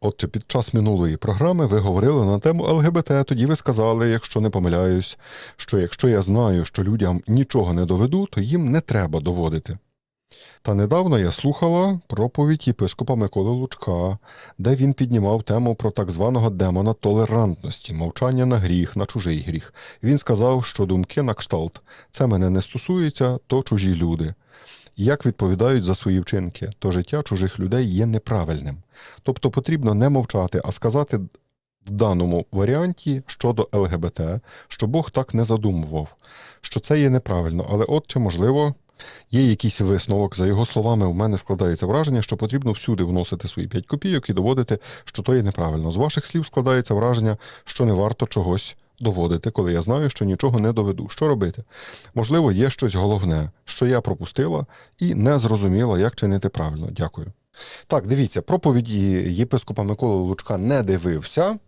Отже, під час минулої програми ви говорили на тему ЛГБТ. Тоді ви сказали, якщо не помиляюсь, що якщо я знаю, що людям нічого не доведу, то їм не треба доводити. Та недавно я слухала проповідь єпископа Миколи Лучка, де він піднімав тему про так званого демона толерантності, мовчання на гріх, на чужий гріх. Він сказав, що думки на кшталт це мене не стосується, то чужі люди. Як відповідають за свої вчинки, то життя чужих людей є неправильним. Тобто потрібно не мовчати, а сказати в даному варіанті щодо ЛГБТ, що Бог так не задумував, що це є неправильно, але от чи можливо. Є якийсь висновок, за його словами, у мене складається враження, що потрібно всюди вносити свої 5 копійок і доводити, що то є неправильно. З ваших слів складається враження, що не варто чогось доводити, коли я знаю, що нічого не доведу. Що робити? Можливо, є щось головне, що я пропустила і не зрозуміла, як чинити правильно. Дякую. Так, дивіться, проповіді єпископа Миколи Лучка не дивився.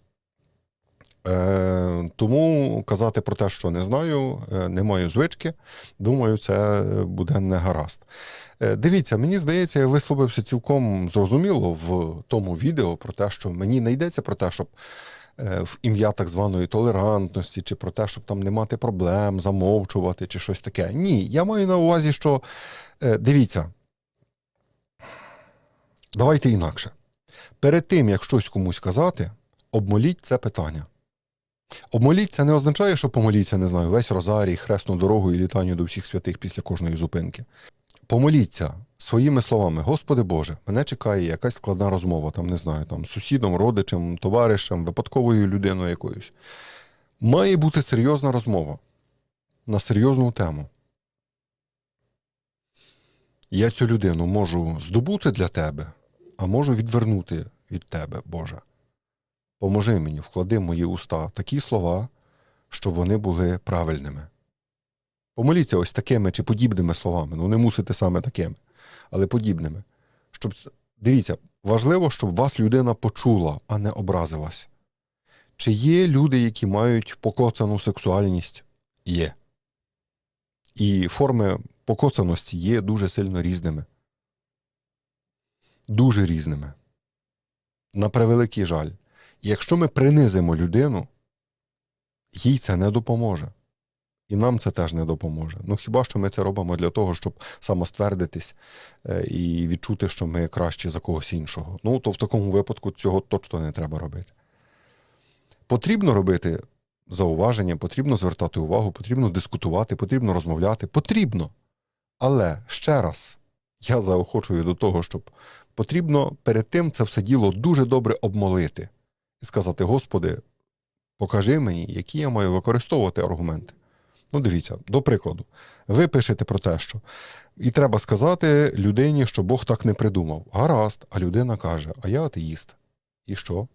Е, тому казати про те, що не знаю, е, не маю звички. Думаю, це буде не гаразд. Е, дивіться, мені здається, я висловився цілком зрозуміло в тому відео про те, що мені не йдеться про те, щоб в ім'я так званої толерантності, чи про те, щоб там не мати проблем, замовчувати, чи щось таке. Ні, я маю на увазі, що е, дивіться. Давайте інакше. Перед тим, як щось комусь казати, обмоліть це питання. Обмоліть це не означає, що помоліться, не знаю, весь розарій, хресну дорогу і літання до всіх святих після кожної зупинки. Помоліться своїми словами, Господи Боже, мене чекає якась складна розмова, там не знаю, там сусідом, родичем, товаришем, випадковою людиною якоюсь. Має бути серйозна розмова на серйозну тему. Я цю людину можу здобути для тебе, а можу відвернути від тебе, Боже. Поможи мені, вклади в мої уста такі слова, щоб вони були правильними. Помоліться ось такими чи подібними словами. Ну, не мусите саме такими, але подібними. Щоб, дивіться, важливо, щоб вас людина почула, а не образилась. Чи є люди, які мають покоцану сексуальність? Є. І форми покоцаності є дуже сильно різними. Дуже різними. На превеликий жаль. Якщо ми принизимо людину, їй це не допоможе. І нам це теж не допоможе. Ну хіба що ми це робимо для того, щоб самоствердитись е, і відчути, що ми кращі за когось іншого. Ну, то в такому випадку цього точно не треба робити. Потрібно робити зауваження, потрібно звертати увагу, потрібно дискутувати, потрібно розмовляти. Потрібно. Але ще раз, я заохочую до того, щоб потрібно перед тим це все діло дуже добре обмолити і сказати: Господи, покажи мені, які я маю використовувати аргументи. Ну, дивіться, до прикладу, ви пишете про те, що і треба сказати людині, що Бог так не придумав. Гаразд, а людина каже: А я атеїст. І що?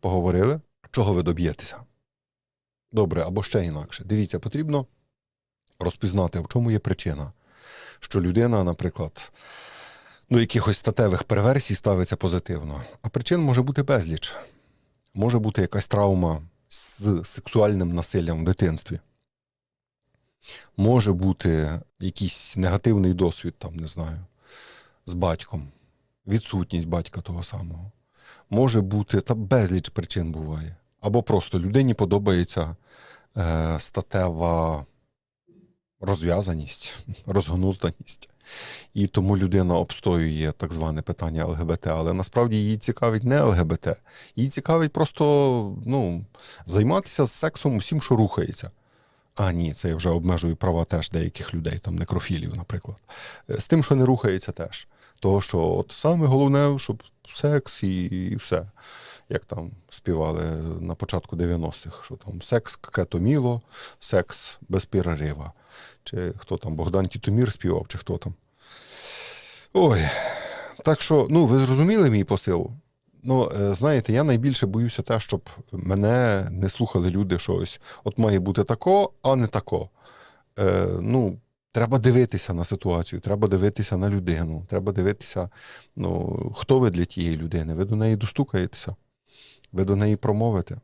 Поговорили? Чого ви доб'єтеся? Добре, або ще інакше. Дивіться, потрібно розпізнати, в чому є причина, що людина, наприклад, до якихось статевих перверсій ставиться позитивно. А причин може бути безліч. Може бути якась травма з сексуальним насиллям в дитинстві. Може бути якийсь негативний досвід, там, не знаю, з батьком, відсутність батька того самого. Може бути, та безліч причин буває. Або просто людині подобається е, статева розв'язаність, розгнузданість. І тому людина обстоює так зване питання ЛГБТ, але насправді її цікавить не ЛГБТ, їй цікавить просто ну, займатися сексом усім, що рухається. А ні, це я вже обмежую права теж деяких людей, там некрофілів, наприклад. Е, З тим, що не рухається теж. Того, що от саме головне, щоб секс і, і все. Як там співали на початку 90-х, що там секс кетоміло, секс без перерива. Чи хто там Богдан Тітомір співав, чи хто там. Ой. Так що, ну, ви зрозуміли мій посил? Ну, е, знаєте, я найбільше боюся те, щоб мене не слухали люди що ось, От має бути тако, а не тако. Е, ну, треба дивитися на ситуацію, треба дивитися на людину, треба дивитися, ну, хто ви для тієї людини. Ви до неї достукаєтеся, ви до неї промовите.